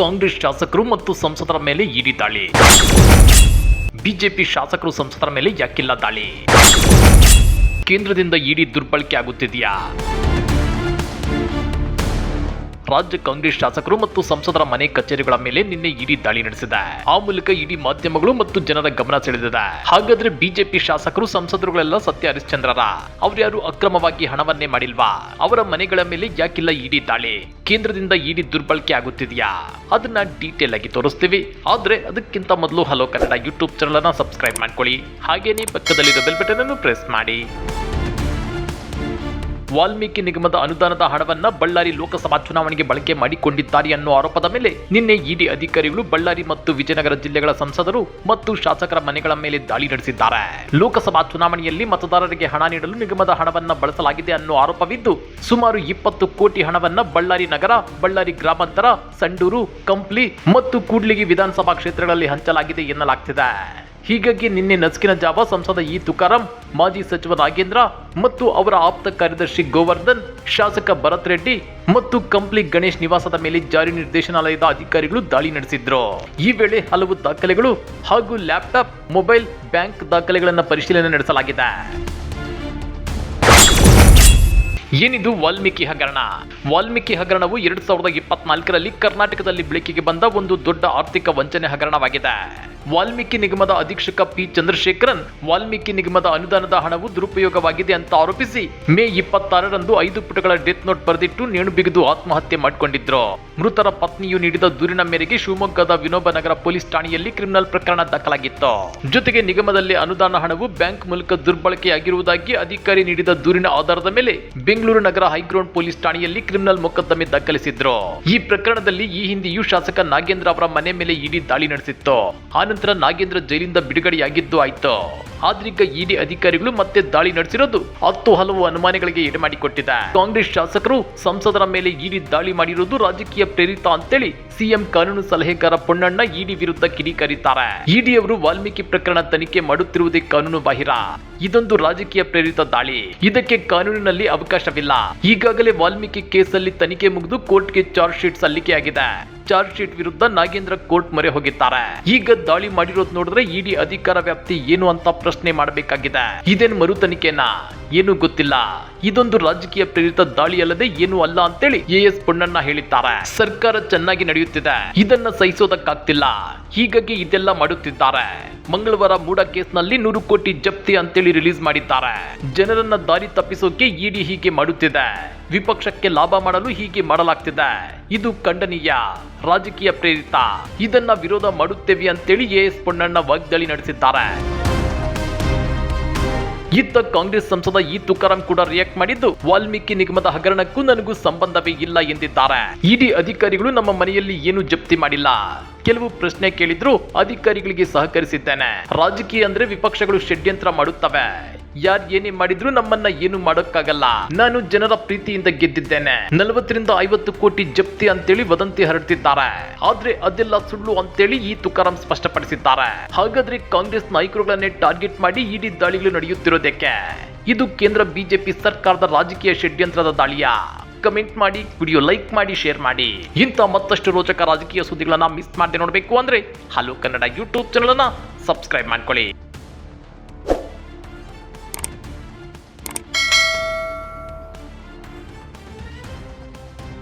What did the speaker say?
ಕಾಂಗ್ರೆಸ್ ಶಾಸಕರು ಮತ್ತು ಸಂಸದರ ಮೇಲೆ ಇಡಿ ದಾಳಿ. ಬಿಜೆಪಿ ಶಾಸಕರು ಸಂಸದರ ಮೇಲೆ ಯಾಕಿಲ್ಲ ದಾಳಿ. ಕೇಂದ್ರದಿಂದ ಇಡಿ ದುರ್ಬಳಕೆ ಆಗುತ್ತಿದೆಯಾ? ರಾಜ್ಯ ಕಾಂಗ್ರೆಸ್ ಶಾಸಕರು ಮತ್ತು ಸಂಸದರ ಮನೆ ಕಚೇರಿಗಳ ಮೇಲೆ ನಿನ್ನೆ ಇಡಿ ದಾಳಿ ನಡೆಸಿದೆ. ಆ ಮೂಲಕ ಇಡೀ ಮಾಧ್ಯಮಗಳು ಮತ್ತು ಜನರ ಗಮನ ಸೆಳೆದಿದೆ. ಹಾಗಾದ್ರೆ ಬಿಜೆಪಿ ಶಾಸಕರು ಸಂಸದರುಗಳೆಲ್ಲ ಸತ್ಯ ಹರಿಶ್ಚಂದ್ರರ? ಅವ್ರ್ಯಾರು ಅಕ್ರಮವಾಗಿ ಹಣವನ್ನೇ ಮಾಡಿಲ್ವಾ? ಅವರ ಮನೆಗಳ ಮೇಲೆ ಯಾಕಿಲ್ಲ ಇಡಿ ದಾಳಿ? ಕೇಂದ್ರದಿಂದ ಇಡಿ ದುರ್ಬಳಕೆ ಆಗುತ್ತಿದೆಯಾ? ಅದನ್ನ ಡೀಟೇಲ್ ಆಗಿ ತೋರಿಸ್ತೀವಿ. ಆದ್ರೆ ಅದಕ್ಕಿಂತ ಮೊದಲು ಹಲೋ ಕನ್ನಡ ಯೂಟ್ಯೂಬ್ ಚಾನಲ್ ಅನ್ನ ಸಬ್ಸ್ಕ್ರೈಬ್ ಮಾಡ್ಕೊಳ್ಳಿ. ಹಾಗೇನೇ ಪಕ್ಕದಲ್ಲಿರೋ ಬೆಲ್ ಬಟನ್ ಅನ್ನು ಪ್ರೆಸ್ ಮಾಡಿ. ವಾಲ್ಮೀಕಿ ನಿಗಮದ ಅನುದಾನದ ಹಣವನ್ನ ಬಳ್ಳಾರಿ ಲೋಕಸಭಾ ಚುನಾವಣೆಗೆ ಬಳಕೆ ಮಾಡಿಕೊಂಡಿದ್ದಾರೆ ಅನ್ನೋ ಆರೋಪದ ಮೇಲೆ ನಿನ್ನೆ ಇಡಿ ಅಧಿಕಾರಿಗಳು ಬಳ್ಳಾರಿ ಮತ್ತು ವಿಜಯನಗರ ಜಿಲ್ಲೆಗಳ ಸಂಸದರು ಮತ್ತು ಶಾಸಕರ ಮನೆಗಳ ಮೇಲೆ ದಾಳಿ ನಡೆಸಿದ್ದಾರೆ. ಲೋಕಸಭಾ ಚುನಾವಣೆಯಲ್ಲಿ ಮತದಾರರಿಗೆ ಹಣ ನೀಡಲು ನಿಗಮದ ಹಣವನ್ನ ಬಳಸಲಾಗಿದೆ ಅನ್ನೋ ಆರೋಪವಿದ್ದು, ಸುಮಾರು ಇಪ್ಪತ್ತು ಕೋಟಿ ಹಣವನ್ನ ಬಳ್ಳಾರಿ ನಗರ, ಬಳ್ಳಾರಿ ಗ್ರಾಮಾಂತರ, ಸಂಡೂರು, ಕಂಪ್ಲಿ ಮತ್ತು ಕೂಡ್ಲಿಗಿ ವಿಧಾನಸಭಾ ಕ್ಷೇತ್ರಗಳಲ್ಲಿ ಹಂಚಲಾಗಿದೆ ಎನ್ನಲಾಗ್ತಿದೆ. ಹೀಗಾಗಿ ನಿನ್ನೆ ನಸುಕಿನ ಜಾವ ಸಂಸದ ಇ ತುಕಾರಾಂ, ಮಾಜಿ ಸಚಿವ ನಾಗೇಂದ್ರ ಮತ್ತು ಅವರ ಆಪ್ತ ಕಾರ್ಯದರ್ಶಿ ಗೋವರ್ಧನ್, ಶಾಸಕ ಭರತ್ ರೆಡ್ಡಿ ಮತ್ತು ಕಂಪ್ಲಿ ಗಣೇಶ್ ನಿವಾಸದ ಮೇಲೆ ಜಾರಿ ನಿರ್ದೇಶನಾಲಯದ ಅಧಿಕಾರಿಗಳು ದಾಳಿ ನಡೆಸಿದ್ರು. ಈ ವೇಳೆ ಹಲವು ದಾಖಲೆಗಳು ಹಾಗೂ ಲ್ಯಾಪ್ಟಾಪ್, ಮೊಬೈಲ್, ಬ್ಯಾಂಕ್ ದಾಖಲೆಗಳನ್ನು ಪರಿಶೀಲನೆ ನಡೆಸಲಾಗಿದೆ. ಏನಿದು ವಾಲ್ಮೀಕಿ ಹಗರಣ? ವಾಲ್ಮೀಕಿ ಹಗರಣವು ಎರಡು ಸಾವಿರದ ಇಪ್ಪತ್ನಾಲ್ಕರಲ್ಲಿ ಕರ್ನಾಟಕದಲ್ಲಿ ಬೆಳಕಿಗೆ ಬಂದ ಒಂದು ದೊಡ್ಡ ಆರ್ಥಿಕ ವಂಚನೆ ಹಗರಣವಾಗಿದೆ. ವಾಲ್ಮೀಕಿ ನಿಗಮದ ಅಧೀಕ್ಷಕ ಪಿ. ಚಂದ್ರಶೇಖರನ್ ವಾಲ್ಮೀಕಿ ನಿಗಮದ ಅನುದಾನದ ಹಣವು ದುರುಪಯೋಗವಾಗಿದೆ ಅಂತ ಆರೋಪಿಸಿ ಮೇ ಇಪ್ಪತ್ತಾರರಂದು ಐದು ಪುಟಗಳ ಡೆತ್ ನೋಟ್ ಬರೆದಿಟ್ಟು ನೇಣು ಬಿಗಿದು ಆತ್ಮಹತ್ಯೆ ಮಾಡಿಕೊಂಡಿದ್ರು. ಮೃತರ ಪತ್ನಿಯು ನೀಡಿದ ದೂರಿನ ಮೇರೆಗೆ ಶಿವಮೊಗ್ಗದ ವಿನೋಬ ನಗರ ಪೊಲೀಸ್ ಠಾಣೆಯಲ್ಲಿ ಕ್ರಿಮಿನಲ್ ಪ್ರಕರಣ ದಾಖಲಾಗಿತ್ತು. ಜೊತೆಗೆ ನಿಗಮದಲ್ಲಿ ಅನುದಾನ ಹಣವು ಬ್ಯಾಂಕ್ ಮೂಲಕ ದುರ್ಬಳಕೆಯಾಗಿರುವುದಾಗಿ ಅಧಿಕಾರಿ ನೀಡಿದ ದೂರಿನ ಆಧಾರದ ಮೇಲೆ ಬೆಂಗಳೂರು ನಗರ ಹೈಗ್ರೌಂಡ್ ಪೊಲೀಸ್ ಠಾಣೆಯಲ್ಲಿ ಕ್ರಿಮಿನಲ್ ಮೊಕದ್ದಮೆ ದಾಖಲಿಸಿದ್ರು. ಈ ಪ್ರಕರಣದಲ್ಲಿ ಈ ಹಿಂದೆಯೂ ಶಾಸಕ ನಾಗೇಂದ್ರ ಅವರ ಮನೆ ಮೇಲೆ ಇಡಿ ದಾಳಿ ನಡೆಸಿತ್ತು. ಆನಂತರ ನಾಗೇಂದ್ರ ಜೈಲಿಂದ ಬಿಡುಗಡೆಯಾಗಿದ್ದು ಆಯ್ತು. ಆದ್ರೀಗ ಇಡಿ ಅಧಿಕಾರಿಗಳು ಮತ್ತೆ ದಾಳಿ ನಡೆಸಿರೋದು ಹತ್ತು ಹಲವು ಅನುಮಾನಗಳಿಗೆ ಎಡೆಮಾಡಿಕೊಟ್ಟಿದೆ. ಕಾಂಗ್ರೆಸ್ ಶಾಸಕರು ಸಂಸದರ ಮೇಲೆ ಇಡಿ ದಾಳಿ ಮಾಡಿರುವುದು ರಾಜಕೀಯ ಪ್ರೇರಿತ ಅಂತೇಳಿ ಸಿಎಂ ಕಾನೂನು ಸಲಹೆಗಾರ ಪೊನ್ನಣ್ಣ ಇಡಿ ವಿರುದ್ಧ ಕಿಡಿಕಾರಿದ್ದಾರೆ. ಇಡಿ ಅವರು ವಾಲ್ಮೀಕಿ ಪ್ರಕರಣ ತನಿಖೆ ಮಾಡುತ್ತಿರುವುದೇ ಕಾನೂನು ಬಾಹಿರ. ಇದೊಂದು ರಾಜಕೀಯ ಪ್ರೇರಿತ ದಾಳಿ. ಇದಕ್ಕೆ ಕಾನೂನಿನಲ್ಲಿ ಅವಕಾಶವಿಲ್ಲ. ಈಗಾಗಲೇ ವಾಲ್ಮೀಕಿ ಕೇಸಲ್ಲಿ ತನಿಖೆ ಮುಗಿದು ಕೋರ್ಟ್ಗೆ ಚಾರ್ಜ್ ಶೀಟ್ ಸಲ್ಲಿಕೆಯಾಗಿದೆ. ಚಾರ್ಜ್ ಶೀಟ್ ವಿರುದ್ಧ ನಾಗೇಂದ್ರ ಕೋರ್ಟ್ ಮೊರೆ ಹೋಗಿದ್ದಾರೆ. ಈಗ ದಾಳಿ ಮಾಡಿರೋದು ನೋಡಿದ್ರೆ ಇಡಿ ಅಧಿಕಾರ ವ್ಯಾಪ್ತಿ ಏನು ಅಂತ ಪ್ರಶ್ನೆ ಮಾಡಬೇಕಾಗಿದೆ. ಇದೇನ್ ಮರು ಏನು ಗೊತ್ತಿಲ್ಲ. ಇದೊಂದು ರಾಜಕೀಯ ಪ್ರೇರಿತ ದಾಳಿ ಅಲ್ಲದೆ ಏನು ಅಲ್ಲ ಅಂತೇಳಿ ಎ ಎಸ್ ಪೊನ್ನಣ್ಣ ಹೇಳಿದ್ದಾರೆ. ಸರ್ಕಾರ ಚೆನ್ನಾಗಿ ನಡೆಯುತ್ತಿದೆ. ಇದನ್ನ ಸಹಿಸೋದಕ್ಕಾಗ್ತಿಲ್ಲ. ಹೀಗಾಗಿ ಇದೆಲ್ಲ ಮಾಡುತ್ತಿದ್ದಾರೆ. ಮಂಗಳವಾರ ಮೂಡ ಕೇಸ್ನಲ್ಲಿ ನೂರು ಕೋಟಿ ಜಪ್ತಿ ಅಂತೇಳಿ ರಿಲೀಸ್ ಮಾಡಿದ್ದಾರೆ. ಜನರನ್ನ ದಾರಿ ತಪ್ಪಿಸೋಕೆ ಇಡಿ ಹೀಗೆ ಮಾಡುತ್ತಿದೆ. ವಿಪಕ್ಷಕ್ಕೆ ಲಾಭ ಮಾಡಲು ಹೀಗೆ ಮಾಡಲಾಗ್ತಿದೆ. ಇದು ಖಂಡನೀಯ, ರಾಜಕೀಯ ಪ್ರೇರಿತ. ಇದನ್ನ ವಿರೋಧ ಮಾಡುತ್ತೇವೆ ಅಂತೇಳಿ ಎ ಎಸ್ ಪೊನ್ನಣ್ಣ ವಾಗ್ದಾಳಿ ನಡೆಸಿದ್ದಾರೆ. ಇತ್ತ ಕಾಂಗ್ರೆಸ್ ಸಂಸದ ಈ ತುಕಾರಾಂ ಕೂಡ ರಿಯಾಕ್ಟ್ ಮಾಡಿದ್ದು, ವಾಲ್ಮೀಕಿ ನಿಗಮದ ಹಗರಣಕ್ಕೂ ನನಗೂ ಸಂಬಂಧವೇ ಇಲ್ಲ ಎಂದಿದ್ದಾರೆ. ಇಡಿ ಅಧಿಕಾರಿಗಳು ನಮ್ಮ ಮನೆಯಲ್ಲಿ ಏನು ಜಪ್ತಿ ಮಾಡಿಲ್ಲ. ಕೆಲವು ಪ್ರಶ್ನೆ ಕೇಳಿದ್ರು ಅಧಿಕಾರಿಗಳಿಗೆ ಸಹಕರಿಸಿದ್ದೇನೆ. ರಾಜಕೀಯ ಅಂದ್ರೆ ವಿಪಕ್ಷಗಳು ಷಡ್ಯಂತ್ರ ಮಾಡುತ್ತವೆ. ಯಾರ್ ಏನೇ ಮಾಡಿದ್ರು ನಮ್ಮನ್ನ ಏನು ಮಾಡೋಕ್ಕಾಗಲ್ಲ. ನಾನು ಜನರ ಪ್ರೀತಿಯಿಂದ ಗೆದ್ದಿದ್ದೇನೆ. ನಲವತ್ತರಿಂದ ಐವತ್ತು ಕೋಟಿ ಜಪ್ತಿ ಅಂತೇಳಿ ವದಂತಿ ಹರಡ್ತಿದ್ದಾರೆ. ಆದ್ರೆ ಅದೆಲ್ಲ ಸುಳ್ಳು ಅಂತೇಳಿ ಈ ತುಕಾರಾಂ ಸ್ಪಷ್ಟಪಡಿಸಿದ್ದಾರೆ. ಹಾಗಾದ್ರೆ ಕಾಂಗ್ರೆಸ್ ನಾಯಕರುಗಳನ್ನೇ ಟಾರ್ಗೆಟ್ ಮಾಡಿ ಇಡೀ ದಾಳಿಗಳು ನಡೆಯುತ್ತಿರೋದಕ್ಕೆ? ಇದು ಕೇಂದ್ರ ಬಿಜೆಪಿ ಸರ್ಕಾರದ ರಾಜಕೀಯ ಷಡ್ಯಂತ್ರದ ದಾಳಿಯ? ಕಮೆಂಟ್ ಮಾಡಿ, ವಿಡಿಯೋ ಲೈಕ್ ಮಾಡಿ, ಶೇರ್ ಮಾಡಿ. ಇಂಥ ಮತ್ತಷ್ಟು ರೋಚಕ ರಾಜಕೀಯ ಸುದ್ದಿಗಳನ್ನ ಮಿಸ್ ಮಾಡದೆ ನೋಡಬೇಕು ಅಂದ್ರೆ ಹಲೋ ಕನ್ನಡ ಯೂಟ್ಯೂಬ್ ಚಾನಲ್ ಅನ್ನ ಸಬ್ಸ್ಕ್ರೈಬ್ ಮಾಡ್ಕೊಳ್ಳಿ.